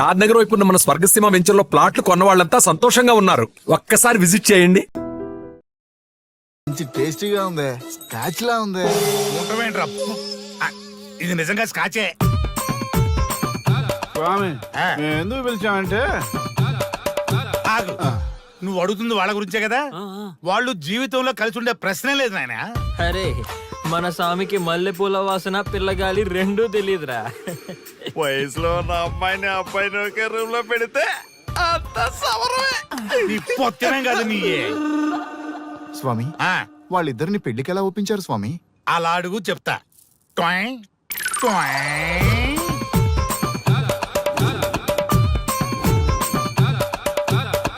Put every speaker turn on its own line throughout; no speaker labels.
షాద్ నగర్ వైపు ఉన్న మన స్వర్గసీమ వెంచర్లో ప్లాట్లు కొన్న వాళ్ళంతా సంతోషంగా ఉన్నారు. ఒక్కసారి విజిట్ చేయండి.
మంచి టేస్టీగా ఉంది. స్కాచ్ లా ఉంది
ఇది నిజంగా స్కాచే.
స్వామి
ఆ.
మేము ఎందుకు పిలిచామంటే
ఆగు. నువ్వు అడుగుతుంది వాళ్ళ గురించే కదా? వాళ్ళు జీవితంలో కలిసి ఉండే ప్రశ్నే లేదు నాయన.
అరే మన స్వామికి మల్లెపూల వాసన పిల్లగాలి రెండూ తెలియదురా
వయసులో ఉన్న అమ్మాయిని అబ్బాయిని ఒకే రూమ్లో పెడితే అంత సవరమే.
నీ కాదు
స్వామి వాళ్ళిద్దరిని పెళ్ళికి ఎలా ఒప్పించారు స్వామి?
అలా అడుగు చెప్తా. ట్వాయ్, ట్వాయ్.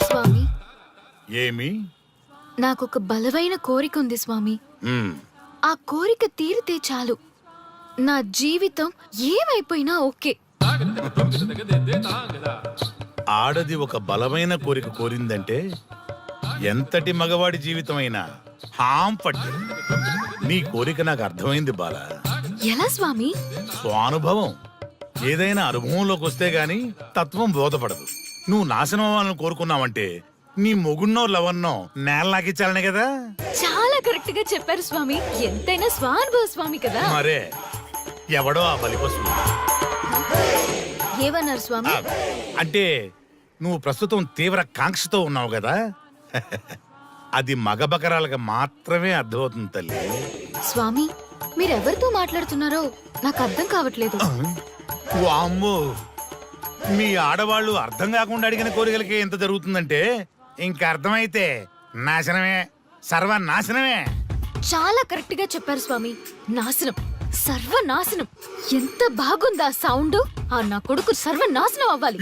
స్వామి.
ఏమి?
నాకొక బలమైన కోరిక ఉంది స్వామి.
ఉమ్,
ఆ కోరిక తీరితే చాలు. నా జీవితం ఏమైపోయినా ఓకే.
ఆడది ఒక బలమైన కోరిక కోరిందంటే ఎంతటి మగవాడి జీవితమైనా హాం పట్టు. నీ కోరిక నాకు అర్థమైంది బాల.
ఎలా స్వామి?
స్వానుభవం. ఏదైనా అనుభవంలోకి వస్తే గాని తత్వం బోధపడదు. నువ్వు నాశనం అవ్వాలని కోరుకున్నావంటే నీ మొగున్నో లవన్నో నేల నాకిచ్చాలనే కదా?
చాలా కరెక్ట్గా చెప్పారు స్వామి. ఎంతైనా స్వానుభవ స్వామి కదా.
మరే ఎవడో ఆ బలిపశువు.
ఏమన్నారు స్వామి?
ఆ, అంటే నువ్వు ప్రస్తుతం తీవ్ర కాంక్షతో ఉన్నావు కదా? అది మగ బకరాలకు మాత్రమే అర్థమవుతుంది తల్లి.
స్వామి మీరెవరితో మాట్లాడుతున్నారో నాకు అర్థం కావట్లేదు.
వామ్మో మీ ఆడవాళ్ళు అర్థం కాకుండా అడిగిన కోరికలకి ఎంత జరుగుతుందంటే ఇంక అర్థమైతే నాశనమే సర్వనాశనమే.
చాలా కరెక్ట్గా చెప్పారు స్వామి. నాశనం సర్వనాశనం. ఎంత బాగుందా సౌండ్? ఆ నా కొడుకు సర్వనాశనం అవ్వాలి.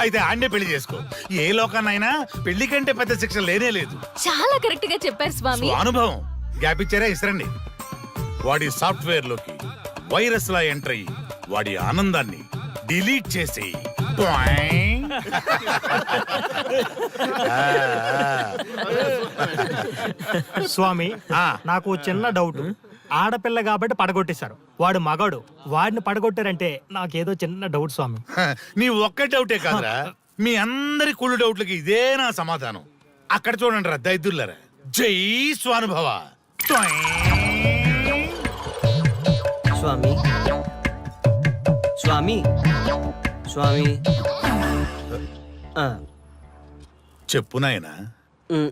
అయితే ఆండే పెళ్ళి చేసుకో. ఏ లోకాన్నైనా పెళ్ళి కంటే పెద్ద శిక్ష లేనే లేదు.
చాలా కరెక్ట్గా చెప్పారు స్వామి.
అనుభవం గ్యాప్ ఇచ్చారా ఇసరండి వాడి సాఫ్ట్వేర్లోకి వైరస్ లా ఎంటర్ అయ్యి వాడి ఆనందాన్ని డిలీట్ చేసి
స్వామి
ఆ.
నాకు చిన్న డౌట్. ఆడపిల్ల కాబట్టి పడగొట్టేశారు. వాడు మగాడు. వాడిని పడగొట్టారంటే నాకేదో చిన్న డౌట్ స్వామి.
నీ ఒక్క డౌటే కాదురా. మీ అందరి కుళ్ళు డౌట్లకి ఇదే నా సమాధానం. అక్కడ చూడండి రా దైదుర్లరా జై స్వానుభవ.
స్వామి. స్వామి. స్వామి. ఆ,
చెప్పు నాయనా.
ఉమ్,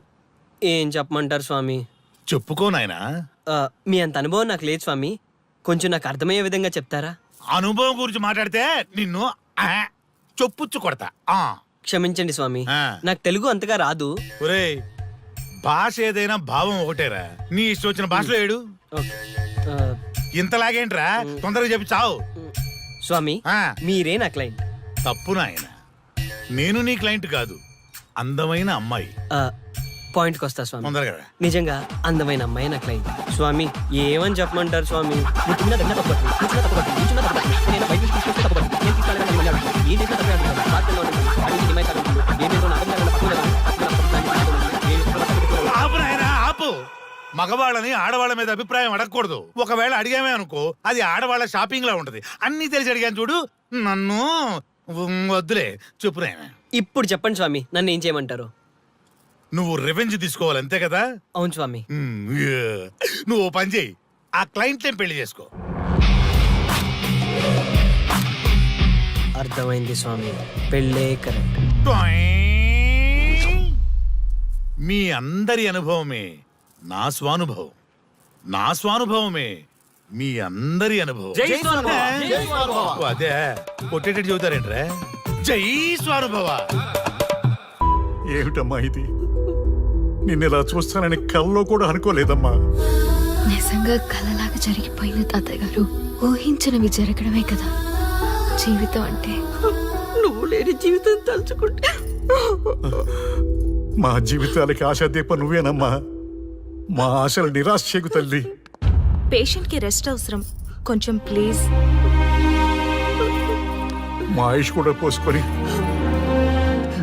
ఏం చెప్పమంటారు స్వామి?
చెప్పుకో నాయనా.
ఆ, మీ అంత అనుభవం నాకు లేదు స్వామి. కొంచెం నాకు అర్థమయ్యే విధంగా చెప్తారా?
అనుభవం గురించి మాట్లాడితే నిన్ను ఆ, చొప్పుచ్చు కొడతా. ఆ.
క్షమించండి స్వామి.
ఆ.
నాకు తెలుగు అంతగా రాదు.
ఒరేయ్ భాష ఏదైనా భావం ఒకటేరా. నీ ఇష్టం వచ్చిన భాషలో ఏడు.
ఓకే. ఆ,
ఇంతలాగేంట్రా? తొందరగా చెప్పి చావు.
స్వామి
ఆ,
మీరే నా క్లయింట్
తప్పు నాయన. నేను నీ క్లయింట్ కాదు అందమైన అమ్మాయి.
పాయింట్కి వస్తా స్వామి.
తొందరగా రా.
నిజంగా అందమైన అమ్మాయి నా క్లయింట్. స్వామి ఏమని చెప్పమంటారు స్వామి.
ఆపు నాయనా ఆపు. మగవాళ్ళని ఆడవాళ్ళ మీద అభిప్రాయం అడగకూడదు. ఒకవేళ అడిగామే అనుకో అది ఆడవాళ్ళ షాపింగ్ లా ఉంటది. అన్ని తెలిసి అడిగాను చూడు. నన్ను వద్దులే చెప్పు నాయనా
ఇప్పుడు చెప్పండి స్వామి నన్ను ఏం చేయమంటారు?
నువ్వు రివెంజ్ తీసుకోవాలి అంతే కదా?
అవును స్వామి.
యా. నువ్వు ఓ పని చేయి ఆ క్లయింట్ పెళ్ళి చేసుకో.
అర్థమైంది స్వామి పెళ్ళే కరెక్ట్.
టొయ్. మీ అందరి అనుభవమే నా స్వానుభవం. నా స్వానుభవమే. మీ అందరి అనుభవం. ఓ, అదే. కొట్టేటట్టు చెబుతారేంట్రా? జై స్వానుభవ.
ఏమిటమ్మా ఇది? నిన్నెలా చూస్తానని కల్లో కూడా అనుకోలేదమ్మా.
నిజంగా కలలాగా జరిగిపోయింది తాతయ్య గారు ఊహించినవి జరగడమే కదా. జీవితం అంటే
నువ్వు లేని జీవితం తలుచుకుంటే.
మా జీవితాలకి ఆశాదీప నువ్వేనమ్మా. మా ఆశలు నిరాశ చేయకు తల్లి.
పేషెంట్కి రెస్ట్ అవసరం. కొంచెం ప్లీజ్.
మాయిష్ కూడా పోసుకొని.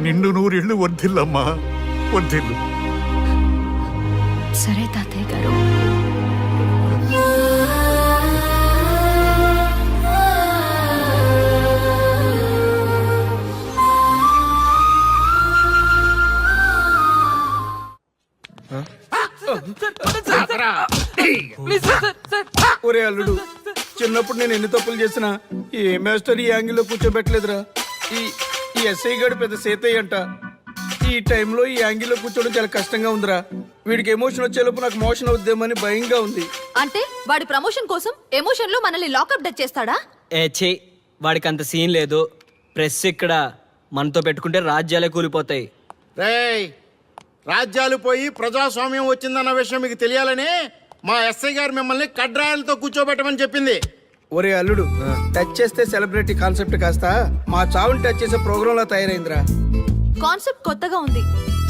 నిండు నూరేళ్ళు వద్దిల్లమ్మా వద్దిల్లు
సరే తాతయ్య గారు.
Please sir.
ఒరే అల్లుడు చిన్నప్పుడు నేను ఎన్ని తప్పులు చేసినా ఏ మాస్టర్ ఈ యాంగిల్లో కూర్చోబెట్టలేదురా. ఈ ఈ ఎస్ఐ గడు పెద్ద సేతయ్య అంట. ఈ టైంలో ఈ యాంగిల్లో కూర్చోవడం చాలా కష్టంగా ఉందిరా. వీడికి ఎమోషన్ వచ్చేలోపు నాకు మోషన్ అవుద్దేమని భయంగా ఉంది.
అంటే వాడి ప్రమోషన్ కోసం ఎమోషన్లో మనల్ని లాకప్ డచ్ చేస్తాడా?
ఏ ఛీ వాడికి అంత సీన్ లేదు. ప్రెస్ ఇక్కడ మనతో పెట్టుకుంటే రాజ్యాలే కూలిపోతాయి.
రేయ్ రాజ్యాలు పోయి ప్రజాస్వామ్యం వచ్చిందన్న విషయం మీకు తెలియాలని మా ఎస్ఐ గారు మిమ్మల్ని కడ్రాయలతో కూర్చోబెట్టమని చెప్పింది.
ఒరే అల్లుడు టచ్ చేస్తే సెలబ్రిటీ కాన్సెప్ట్ కాస్త మా చావుని టచ్ చేసే ప్రోగ్రామ్ లా తయారైందిరా.
కాన్సెప్ట్ కొత్తగా ఉంది.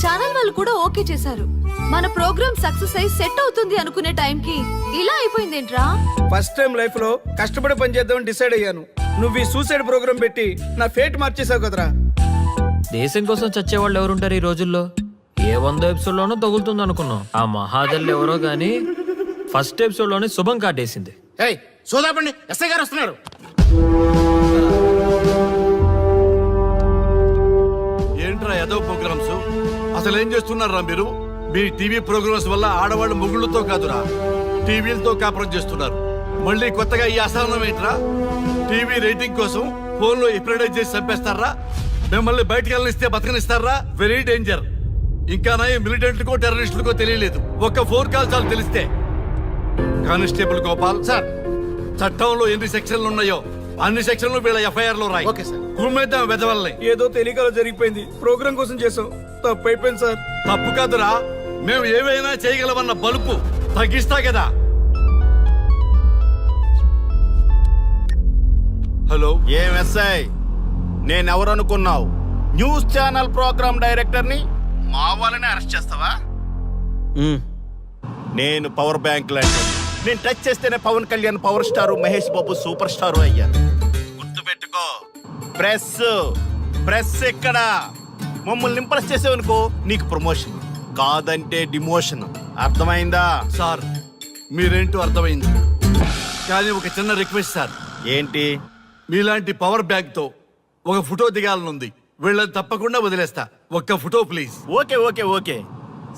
ఛానల్ వాళ్ళు కూడా ఓకే చేశారు. మన ప్రోగ్రామ్ సక్సెస్ అయి సెట్ అవుతుంది అనుకునే టైంకి ఇలా అయిపోయిందేంట్రా?
ఫస్ట్ టైం లైఫ్లో కష్టపడి పని చేద్దామని డిసైడ్ అయ్యాను. నువ్వు ఈ సూసైడ్ ప్రోగ్రామ్ పెట్టి నా ఫేట్ మార్చేసావు కదరా.
దేశం కోసం చచ్చేవాళ్ళు ఎవరుంటారు ఈ రోజుల్లో? ఏ వంద ఎపిసోడ్ లోనో తగులుతుంది అనుకున్నాం ఆ మహాదల్ ఎవరో గానీ ఫస్ట్ ఎపిసోడ్లోనే శుభం కాటేసింది
ఏయ్ సోదాపండి. ఎస్ఐ గారు వస్తున్నారు.
ఏంట్రా ఏదో ప్రోగ్రామ్స్? అసలు ఏం చేస్తున్నారా మీరు? మీ టీవీ ప్రోగ్రామ్స్ వల్ల ఆడవాళ్ళు మొగుళ్ళతో కాదురా. టీవీలతో కాపురం చేస్తున్నారు. మళ్ళీ కొత్తగా ఈ అసహనం ఏంట్రా? టీవీ రేటింగ్ కోసం ఫోన్లో ఎప్రిడైజ్ చేసి చంపేస్తారా? మిమ్మల్ని బయటకు వెళ్ళనిస్తే బతకనిస్తారా? Very danger. ఇంకా నా మిలిటెంట్లకో టెర్రరిస్టులకో తెలియలేదు. ఒక్క ఫోన్ కాల్ చాలు తెలిస్తే. కానిస్టేబుల్ గోపాల్.
సార్.
చట్టంలో ఎన్ని సెక్షన్లు ఉన్నాయో అన్ని సెక్షన్లు వీళ్ళ ఎఫ్ఐఆర్లో రాయి.
Okay sir.
కుమ్మేద్దాం వెదవల్ని.
ఏదో తెలియకలో జరిగిపోయింది. ప్రోగ్రామ్ కోసం చేసాం. తప్పు అయిపోయింది సార్.
తప్పు కాదురా. మేము ఏవైనా చేయగలమన్న బలుపు తగ్గిస్తా కదా. హలో.
ఏం ఎస్ఐ? నేనెవరు అనుకున్నావు న్యూస్ ఛానల్ ప్రోగ్రామ్ డైరెక్టర్ని? మా వాళ్ళని అరెస్ట్ చేస్తావా? నేను పవర్ బ్యాంక్ లాంటి నేను టచ్ చేస్తేనే Pawan Kalyan power star Mahesh Babu super star అయ్యారు. గుర్తుపెట్టుకో. ప్రెస్ ప్రెస్ ఎక్కడ? మమ్మల్ని ఇంప్రెస్ చేసేవనుకో నీకు ప్రమోషన్ కాదంటే డిమోషన్ అర్థమైందా?
సార్ మీరేంటో అర్థమైంది. కానీ ఒక చిన్న రిక్వెస్ట్ సార్.
ఏంటి?
మీలాంటి పవర్ బ్యాంక్తో ఒక ఫోటో దిగాలనుంది. వీళ్ళని తప్పకుండా వదిలేస్తా. ఒక్క photo please
okay okay okay.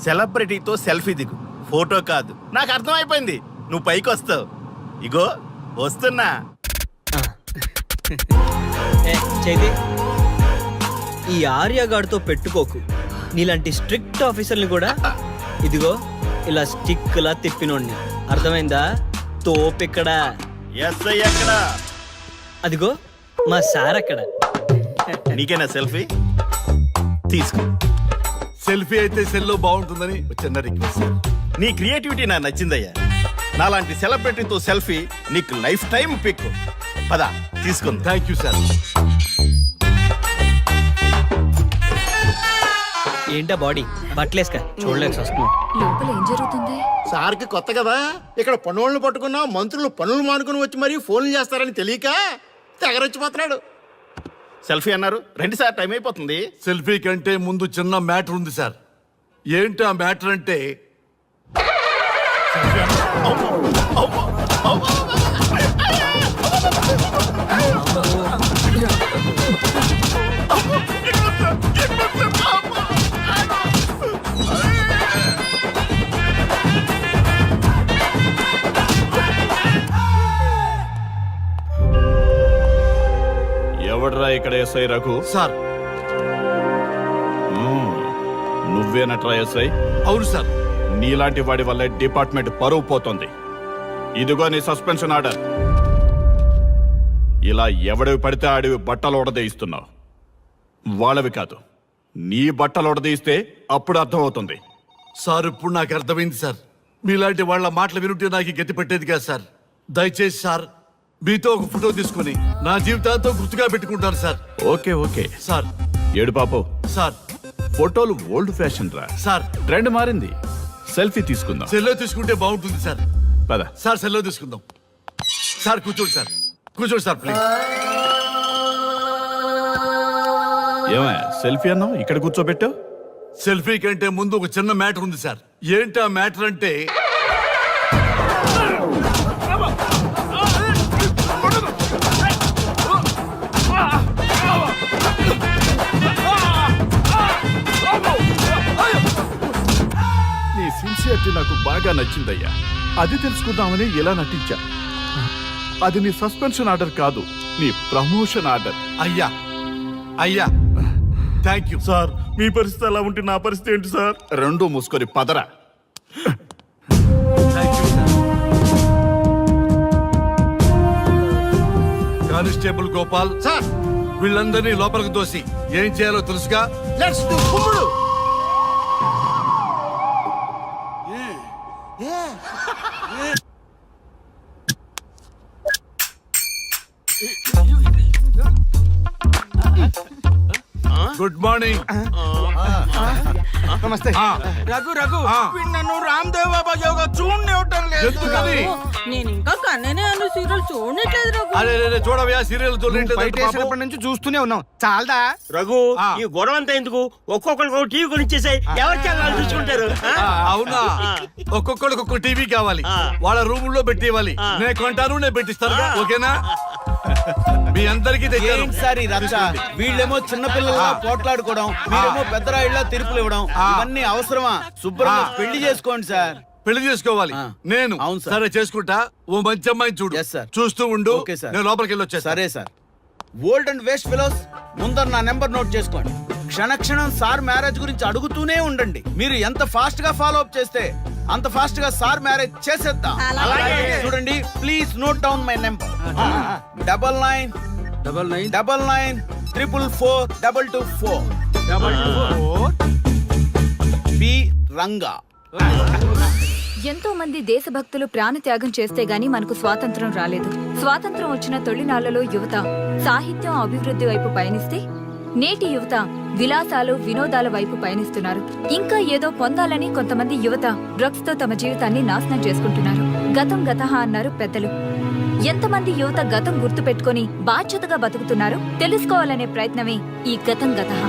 సెలబ్రిటీతో selfie దిగు. ఫోటో కాదు. నాకు అర్థమైపోయింది. నువ్వు పైకి వస్తావు. ఇగో వస్తున్నా.
ఏ చైతి. ఈ ఆర్యగాడితో పెట్టుకోకు. నీలాంటి స్ట్రిక్ట్ ఆఫీసర్ని కూడా. ఇదిగో ఇలా స్టిక్లా తిప్పినోడిని. అర్థమైందా? తోపిక్కడ
ఎస్ఐ ఎక్కడ?
అదిగో మా సార్ అక్కడ.
నీకేనా సెల్ఫీ? తీసుకో.
సెల్ఫీ అయితే సెల్లో బాగుంటుందని ఒక చిన్న రిక్వెస్ట్
నీ క్రియేటివిటీ నాకు నచ్చిందయ్యా. నాలాంటి సెలబ్రిటీతో సెల్ఫీ నీకు లైఫ్ టైం పిక్. పద తీసుకుందా.
థ్యాంక్ యూ సార్
ఏంటా బాడీ? బట్టలేసుక చూడలేక వస్తున్నాం.
లోపల ఏం జరుగుతుంది?
సార్కి కొత్త కదా. ఇక్కడ పనులను పట్టుకున్నా మంత్రులు పనులు మానుకుని వచ్చి మరీ ఫోన్లు చేస్తారని తెలియక తెగరొచ్చిపోతున్నాడు. సెల్ఫీ అన్నారు. రెండు సార్ టైం అయిపోతుంది.
సెల్ఫీ కంటే ముందు చిన్న మ్యాటర్ ఉంది సార్. ఏంటి ఆ మ్యాటర్ అంటే
ఎవడ్రా ఇక్కడ ఎస్ఐ రఘు?
సార్.
నువ్వేనట్రా ఎస్ఐ
అవును సార్.
నీలాంటి వాడి వల్ల డిపార్ట్మెంట్ పరువు పోతుంది. ఇదిగో నీ సస్పెన్షన్ ఆర్డర్. ఇలా ఎవడివి పడితే ఆడివి బట్టలు ఉడదీయిస్తున్నావు. వాళ్ళవి కాదు నీ బట్టలు ఉడదీయిస్తే అప్పుడు అర్థమవుతుంది.
సార్ ఇప్పుడు నాకు అర్థమైంది సార్. మీలాంటి వాళ్ళ మాటలు వినుంటే నాకు గతి పెట్టేది కాదు సార్. దయచేసి సార్ మీతో ఒక ఫోటో తీసుకొని నా జీవితాంతో గుర్తుగా పెట్టుకుంటాను సార్.
Okay okay.
సార్.
ఏడు పాపు
సార్.
ఫోటోలు ఓల్డ్ ఫ్యాషన్ రా.
సార్.
ట్రెండ్ మారింది. సెల్ఫీ తీసుకుందాం.
సెల్లో తీసుకుంటే బాగుంటుంది సార్.
పద.
సార్ సెల్లో తీసుకుందాం. సార్ కూర్చోండి సార్. కూర్చోండి సార్ ప్లీజ్
ఏమయ్య సెల్ఫీ అన్నావు? ఇక్కడ కూర్చోబెట్టావు?
సెల్ఫీ కంటే ముందు ఒక చిన్న మ్యాటర్ ఉంది సార్. ఏంటి ఆ మ్యాటర్ అంటే
నీ సిన్సియర్టీ నాకు బాగా బాగా నచ్చిందయ్యా. అది తెలుసుకుందామని ఇలా నటించా? అది నీ సస్పెన్షన్ ఆర్డర్ కాదు నీ ప్రమోషన్ ఆర్డర్.
అయ్యా అయ్యా థ్యాంక్ యూ.
సార్ మీ పరిస్థితి అలా ఉంటే నా పరిస్థితి ఏంటి సార్? రెండు మూసుకొని పదరా.
Constable Gopal sir! వీళ్ళందరినీ లోపలికి తోసి ఏం చేయాలో తెలుసుగా?
లెట్స్ డు
నమస్తే. రఘు రఘు నన్ను రామ్ దేవ్ బాబా యోగా చూడనివ్వటం లేదు.
ఎందుకని
నేను ఇంకా కన్ననే అను సీరియల్ చూడట్లేదు రఘు.
అరే చూడవయ్యా సీరియల్
నుంచి చూస్తూనే ఉన్నాం చాలదా?
రఘు. ఈ గొడవ అంతా ఎందుకు? ఒక్కొక్కరికి ఒక టీవీ కొనిచ్చేసాయి. ఎవరి ఛానల్ చూసుకుంటారు?
అవునా? ఒక్కొక్కడికి ఒక్కొక్క టీవీ కావాలి. వాళ్ళ రూమ్లో పెట్టి ఇవ్వాలి
ఆ.
నేను కొంటాను నేను పెట్టిస్తాను. ఓకేనా? మీ అందరికీ తెచ్చాను.
సార్ రచ్చ? వీళ్ళేమో చిన్నపిల్లల పోట్లాడుకోవడం మీరేమో పెద్దరాయిళ్ళ తీర్పులు ఇవ్వడం
ఆ.
ఇవన్నీ అవసరమా? శుభ్రంగా. పెళ్ళి చేసుకోండి సార్.
పెళ్ళి చేసుకోవాలి. నేను.
అవును సార్.
చేసుకుంటా. ఓ మంచి అమ్మాయిని చూడు. చూస్తూ ఉండు. నేను లోపలికి వెళ్ళి వచ్చేస్తా.
సరే sir old and waste fellows ముందర నా నెంబర్ నోట్ చేసుకోండి. క్షణక్షణం సార్ మ్యారేజ్ గురించి అడుగుతూనే ఉండండి. మీరు ఎంత ఫాస్ట్గా ఫాలో అప్ చేస్తే అంత ఫాస్ట్గా సార్ మ్యారేజ్ చేసేద్దాం. చూడండి please note down my number double nine double nine double nine triple four double two four double B Ranga
ఎంతో మంది దేశభక్తులు ప్రాణత్యాగం చేస్తే గాని మనకు స్వాతంత్రం రాలేదు. స్వాతంత్రం వచ్చిన తొలినాళ్ళలో యువత సాహిత్యం అభివృద్ధి వైపు పయనిస్తే నేటి యువత విలాసాలు వినోదాల వైపు పయనిస్తున్నారు. ఇంకా ఏదో పొందాలని కొంతమంది యువత డ్రగ్స్తో తమ జీవితాన్ని నాశనం చేసుకుంటున్నారు. గతం గతహ అన్నారు పెద్దలు. ఎంతమంది యువత గతం గుర్తు పెట్టుకుని బాధ్యతగా బతుకుతున్నారో తెలుసుకోవాలనే ప్రయత్నమే ఈ గతం గతహ.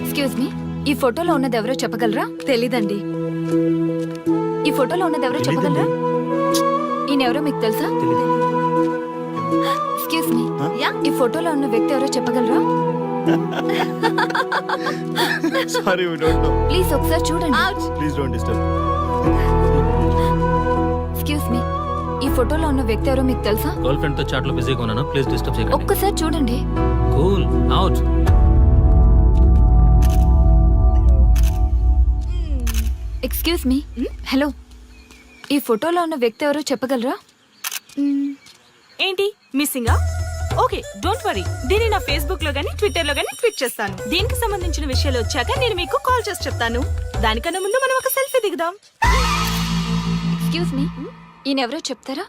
ఎక్స్క్యూజ్ మీ ఈ ఫోటోలో ఉన్నది ఎవరో చెప్పగలరా? తెలీదండి. ఈ ఫోటోలో ఉన్నది ఎవరో చెప్పగలరా? ఈయన ఎవరో మీకు తెలుసా? ఎక్స్క్యూజ్ మీ యా ఈ ఫోటోలో ఉన్న వ్యక్తి ఎవరో చెప్పగలరా?
Sorry we don't know
please ఒకసారి చూడండి.
Please don't disturb
excuse me ఈ ఫోటోలో ఉన్న వ్యక్తి ఎవరో మీకు తెలుసా?
గర్ల్ ఫ్రెండ్తో చాట్లో బిజీగా ఉన్నాను? ప్లీజ్ డిస్టర్బ్ చేయకండి.
ఒక్కసారి చూడండి.
Cool out
excuse me hello ఈ ఫోటోలో ఉన్న వ్యక్తి ఎవరో చెప్పగలరా?
ఏంటి? మిస్సింగా ఓకే డోంట్ వరీ దీన్ని నా ఫేస్బుక్లో గానీ ట్విట్టర్లో గానీ ట్వీట్ చేస్తాను. దీనికి సంబంధించిన విషయాలు వచ్చాక నేను మీకు కాల్ చేసి చెప్తాను. దానికన్నా ముందు మనం ఒక సెల్ఫీ దిగుదాం.
ఎక్స్క్యూజ్ మీ ఈయన ఎవరో చెప్తారా?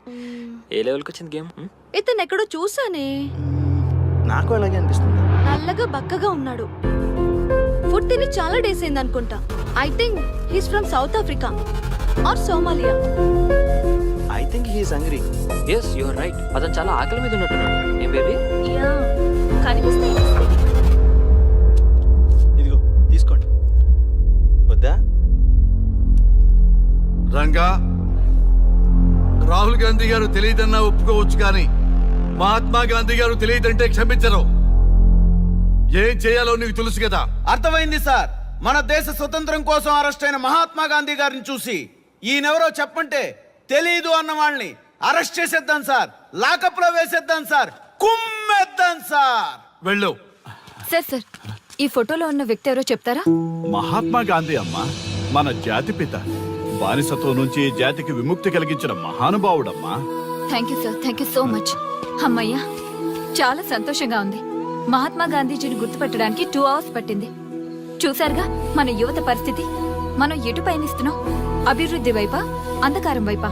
ఏ లెవెల్కి వచ్చింది గేమ్?
ఇతను ఎక్కడో చూసానే
నాకు అలాగే అనిపిస్తుంది.
నల్లగా బక్కగా ఉన్నాడు. ఫుడ్ తిని చాలా డేస్ అయింది అనుకుంటా I think he's from South Africa or Somalia
think he's hungry
yes your right అతను చాలా ఆకలి మీద ఉన్నట్టున్నాడు. ఏం బేబీ?
యా కనిపిస్తాయి.
ఇదిగో తీసుకోండి. వద్దా?
రంగా రాహుల్ గాంధీ గారు తెలియదన్నా ఒప్పుకోవచ్చు కానీ మహాత్మా గాంధీ గారు తెలియదంటే క్షమించరు. ఏం చేయాలో నీకు తెలుసు కదా?
అర్థమైంది సార్. మన దేశ స్వతంత్రం కోసం అరెస్ట్ అయిన మహాత్మా గాంధీ గారిని చూసి ఈయనెవరో చెప్పంటే తెలీదు అన్న వాళ్ళని. అరెస్ట్ చేసేద్దాం సార్. లాకప్లో వేసేద్దాం సార్. కుమ్మేద్దాం సార్.
వెళ్ళు.
సార్ సార్ ఈ ఫోటోలో ఉన్న వ్యక్తి ఎవరో చెప్తారా?
మహాత్మా గాంధీ అమ్మ మన జాతిపిత బానిసత్వం నుంచి జాతికి విముక్తి కలిగించిన మహానుభావుడమ్మా.
Thank you sir thank you so much అమ్మయ్యా చాలా సంతోషంగా ఉంది. మహాత్మా గాంధీజీని గుర్తుపెట్టడానికి టూ అవర్స్ పట్టింది. చూసారుగా మన యువత పరిస్థితి. మనం ఎటు పయనిస్తున్నాం? అభివృద్ధి వైపా అంధకారం వైపా.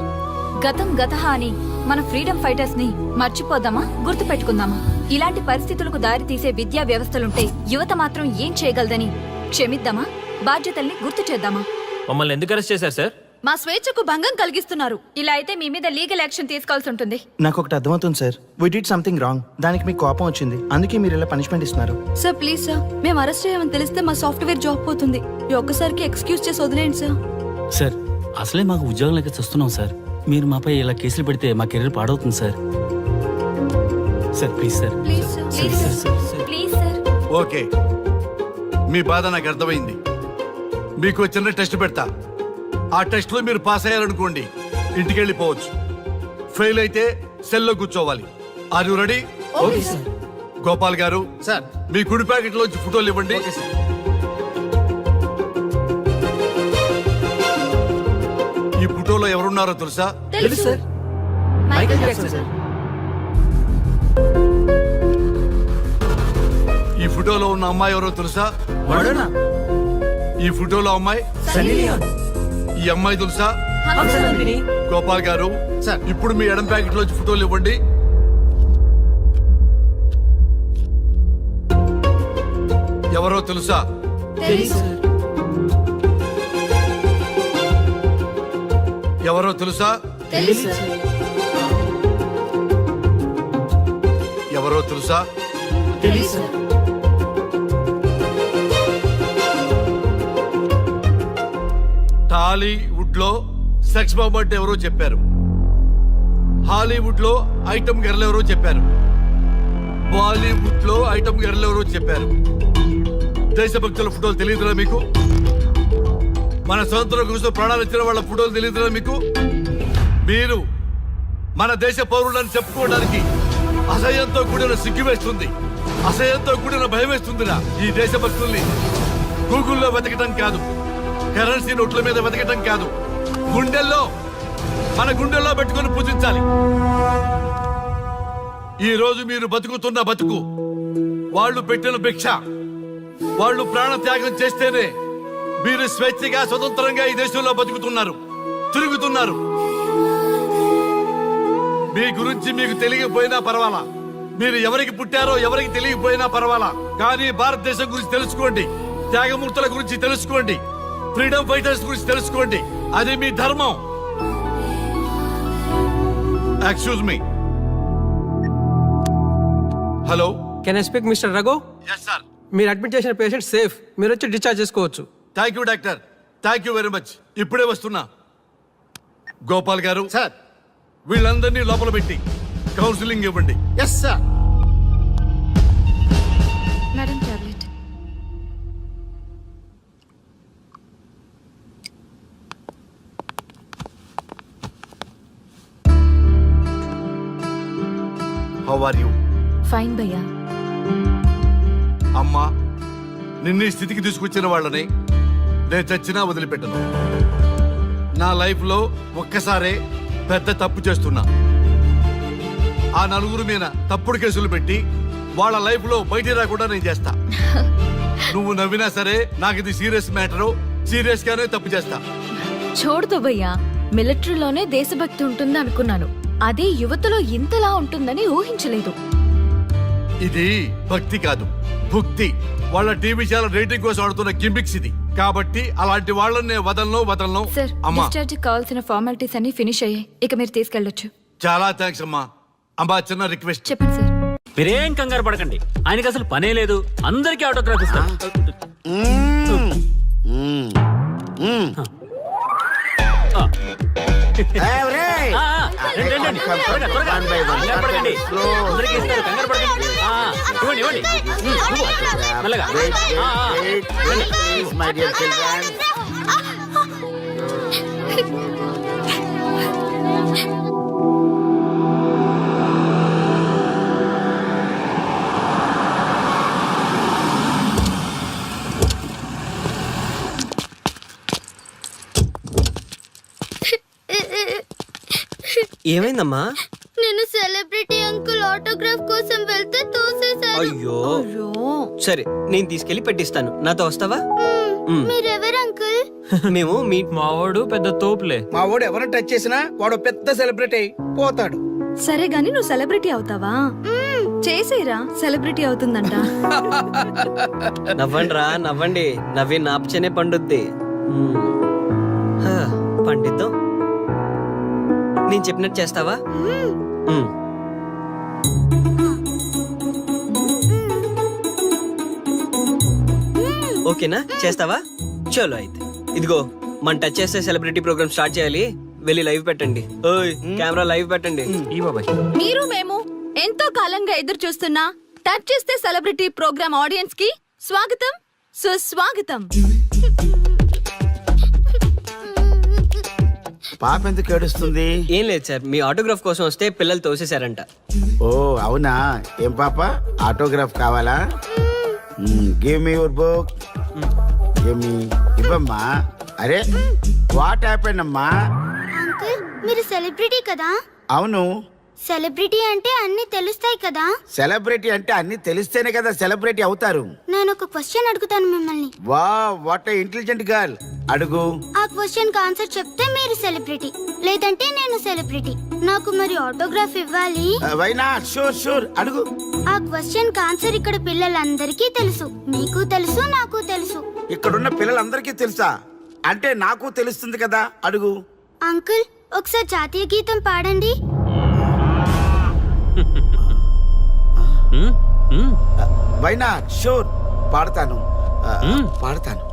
గతం గతహ అని మన ఫ్రీడమ్ ఫైటర్స్ని మర్చిపోదామా? గుర్తు పెట్టుకుందామా ఇలాంటి పరిస్థితులకు దారి తీసే విద్యా వ్యవస్థలుంటే యువత మాత్రం ఏం చేయగలదని క్షమిద్దామా? బాధ్యతల్ని గుర్తు చేద్దామా?
మమ్మల్ని ఎందుకు అరెస్ట్ చేశారు సార్?
మా స్వేచ్ఛకు భంగం కలిగిస్తున్నారు. ఇలా అయితే మీ మీద లీగల్ యాక్షన్ తీసుకోవాల్సి ఉంటుంది
నాకు ఒకటి అర్థమవుతుంది sir. We did something wrong దానికి మీకు కోపం వచ్చింది. అందుకే మీరు ఇలా పనిష్మెంట్ ఇస్తున్నారు.
Sir please sir. మేము అరెస్ట్ చేయమని తెలిస్తే మా సాఫ్ట్వేర్ జాబ్ పోతుంది. ఈ ఒక్కసారికి ఎక్స్క్యూజ్ చేసి వదిలేండి సార్.
సార్ అసలే మాకు ఉద్యోగం లేక చూస్తున్నాం సార్. మీరు మాపై ఇలా కేసులు పెడితే మా కెరీర్ పాడవుతుంది sir. Sir please sir.
Please sir please sir please sir.
Okay. మీ బాధ నాకు అర్థమైంది. మీకు చిన్న టెస్ట్ పెడతా. ఆ టెస్ట్లో మీరు పాస్ అయ్యారనుకోండి ఇంటికి వెళ్ళిపోవచ్చు ఫెయిల్ అయితే సెల్లో కూర్చోవాలి. Are you ready?
Okay sir.
Gopal గారు
సార్.
మీ కుడి ప్యాకెట్ లోంచి ఫోటోలు ఇవ్వండి. ఫోటోలో ఎవరున్నారో తెలుసా?
తెలుసు. సార్ మైకేల్ జాక్సన్ సార్
ఈ ఫోటోలో ఉన్న అమ్మాయి ఎవరో తెలుసా? ఈ ఫోటోలో అమ్మాయి?
సన్నీ లియోన్.
ఈ అమ్మాయి తెలుసా?
హంసనందిని
గోపాల్ గారు.
సార్.
ఇప్పుడు మీ ఎడం ప్యాకెట్ లోంచి ఫోటోలు ఇవ్వండి. ఎవరో తెలుసా?
తెలుసు
ఎవరో తెలుసా? ఎవరో తెలుసా? టాలీవుడ్లో సెక్స్ బాంబ్ అంటే ఎవరో చెప్పారు. హాలీవుడ్లో ఐటమ్ గర్ల్ ఎవరో చెప్పారు. బాలీవుడ్లో ఐటమ్ గర్ల్ ఎవరో చెప్పారు. దేశభక్తుల ఫోటోలు తెలియదురా మీకు? మన స్వతంత్రం కోసం ప్రాణాలు ఇచ్చిన వాళ్ళ ఫోటోలు తెలియదురా మీకు? మీరు మన దేశ పౌరులని చెప్పుకోవడానికి అసహ్యంతో కూడిన సిగ్గు వేస్తుంది. అసహ్యంతో కూడిన భయం వేస్తుందిరా ఈ దేశభక్తుల్ని. గూగుల్లో వెతకటం కాదు. కరెన్సీ నోట్ల మీద వెతకటం కాదు. గుండెల్లో మన గుండెల్లో పెట్టుకొని పూజించాలి. ఈ రోజు మీరు బతుకుతున్న బతుకు వాళ్ళు పెట్టిన భిక్ష వాళ్ళు ప్రాణ త్యాగం చేస్తేనే మీరు స్వేచ్ఛగా స్వతంత్రంగా ఈ దేశంలో బతుకుతున్నారు తిరుగుతున్నారు. మీ గురించి మీకు తెలియకపోయినా పర్వాలా. మీరు ఎవరికి పుట్టారో ఎవరికి తెలియకపోయినా పర్వాలా. కానీ భారతదేశం గురించి తెలుసుకోండి. త్యాగమూర్తుల గురించి తెలుసుకోండి. ఫ్రీడమ్ ఫైటర్స్ గురించి తెలుసుకోండి. అది మీ ధర్మం. Excuse me hello
can I speak mister Raghu
yes sir
మీరు అడ్మిట్ చేసిన పేషెంట్ సేఫ్ మీరు వచ్చి డిశ్చార్జ్ చేసుకోవచ్చు.
Thank you doctor thank you very much ఇప్పుడే వస్తున్నా. గోపాల్ గారు
సార్.
వీళ్ళందరినీ లోపల పెట్టి కౌన్సిలింగ్ ఇవ్వండి.
Yes sir
madam tablet
how are you
fine భయ్యా
అమ్మా నిన్ను ఈ స్థితికి తీసుకొచ్చిన వాళ్ళని నేను చచ్చినా వదిలిపెట్టను. నా లైఫ్లో ఒక్కసారే పెద్ద తప్పు చేస్తున్నా. ఆ నలుగురు మీద తప్పుడు కేసులు పెట్టి వాళ్ళ లైఫ్లో బయటికి రాకుండా నేను చేస్తా. నువ్వు నవ్వినా సరే నాకు ఇది సీరియస్ మ్యాటరు సీరియస్ గానే తప్పు చేస్తా.
చూడదు భయ్యా మిలిటరీలోనే దేశభక్తి ఉంటుంది అనుకున్నాను. అదే యువతలో ఇంతలా ఉంటుందని ఊహించలేదు.
ఇది భక్తి కాదు భుక్తి. వాళ్ళ టీవీ ఛానల్ రేటింగ్ కోసం ఆడుతున్న గిమ్మిక్స్ ఇది. కాబట్టి అలాంటి వాళ్ళని నేను వదలను వదలను.
సార్
అమ్మా.
డిశ్చార్జ్ కావాల్సిన ఫార్మాలిటీస్ అన్ని ఫినిష్ అయ్యాయి. ఇక మీరు తీసుకెళ్ళొచ్చు.
చాలా థ్యాంక్స్ అమ్మా. అమ్మా చిన్న రిక్వెస్ట్
చెప్పండి సార్.
మీరేం కంగారు పడకండి. ఆయనకి అసలు పనే లేదు. అందరికీ ఆటోగ్రాఫ్ ఇస్తాం. ఆ, ఆ, రండి, రండి, రండి. త్వరగా, త్వరగా.
ఏమైందమ్మా?
నేను సెలబ్రిటీ అంకుల్ ఆటోగ్రాఫ్ కోసం వెళ్తే తోసేశారు.
అయ్యో. సరే నేను తీసుకెళ్ళి పెట్టిస్తాను. నాతో వస్తావా.
మీరెవరు అంకుల్?
మేము మీ
మావాడు పెద్ద తోపులే.
మా వాడు ఎవరిని టచ్ చేసినా వాడు పెద్ద సెలబ్రిటీ అయి పోతాడు.
సరే గాని నువ్వు సెలబ్రిటీ అవుతావా? చేసేరా సెలబ్రిటీ అవుతుందంట.
నవ్వండిరా నవ్వండి. నవ్వి నాపచనే పండుద్ది. పండిద్దాం. నేను చెప్పినట్టు చేస్తావా. ఓకేనా? చేస్తావా? చలో అయితే. ఇదిగో మన టచ్ చేస్తే సెలబ్రిటీ ప్రోగ్రామ్ స్టార్ట్ చేయాలి. వెళ్ళి లైవ్ పెట్టండి. ఓయ్ కెమెరా లైవ్ పెట్టండి.
ఈ బాబాయ్.
మీరు మేము ఎంతో కాలంగా ఎదురు చూస్తున్నా టచ్ చేస్తే సెలబ్రిటీ ప్రోగ్రామ్ ఆడియన్స్కి స్వాగతం.
సుస్వాగతం.
పాప ఎందుకు ఏడుస్తుంది?
ఏం లేదు సార్ మీ ఆటోగ్రాఫ్ కోసం వస్తే పిల్లలు తోసేశారంట.
ఓ అవునా? ఏం పాప? ఆటోగ్రాఫ్ కావాలా? Give me your book give me ఇవ్వమ్మా. అరే వాట్ హ్యాపెన్ అమ్మా?
అంకుల్ మీరు సెలబ్రిటీ కదా?
అవును.
సెలబ్రిటీ అంటే అన్ని తెలుస్తాయి కదా?
సెలబ్రిటీ అంటే అన్ని తెలిస్తేనే కదా సెలబ్రిటీ అవుతారు.
నేను ఒక క్వశ్చన్ అడుగుతాను మిమ్మల్ని.
వా వాట్ ఇంటెలిజెంట్ గర్ల్ అడుగు.
ఆ క్వశ్చన్కి ఆన్సర్ చెప్తే మీరు సెలబ్రిటీ లేదంటే నేను సెలబ్రిటీ. నాకు మరి ఆటోగ్రాఫ్ ఇవ్వాలి?
వైనా షూర్ షూర్ అడుగు.
ఆ క్వశ్చన్కి ఆన్సర్ ఇక్కడ పిల్లలందరికీ తెలుసు. మీకు తెలుసు నాకు తెలుసు.
ఇక్కడున్న పిల్లలందరికీ తెలుసా? అంటే నాకు తెలుస్తుంది కదా. అడుగు.
అంకుల్ ఒకసారి జాతీయ గీతం పాడండి.
వైనా షూర్ పాడతాను. ఆ, పాడతాను.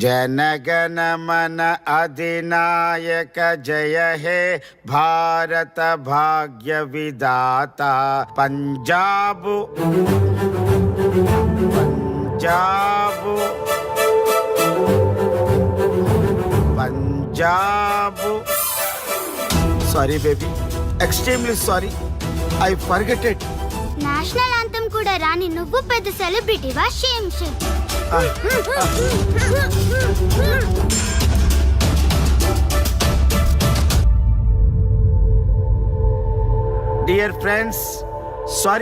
జనగణ మన అధినాయక జయ హే భారత భాగ్య విదాత Punjab. Punjab. Punjab. Sorry baby extremely sorry I forgetted
national అంతం కూడా రాని నువ్వు పెద్ద సెలబ్రిటీవా shame shame
dear friends sorry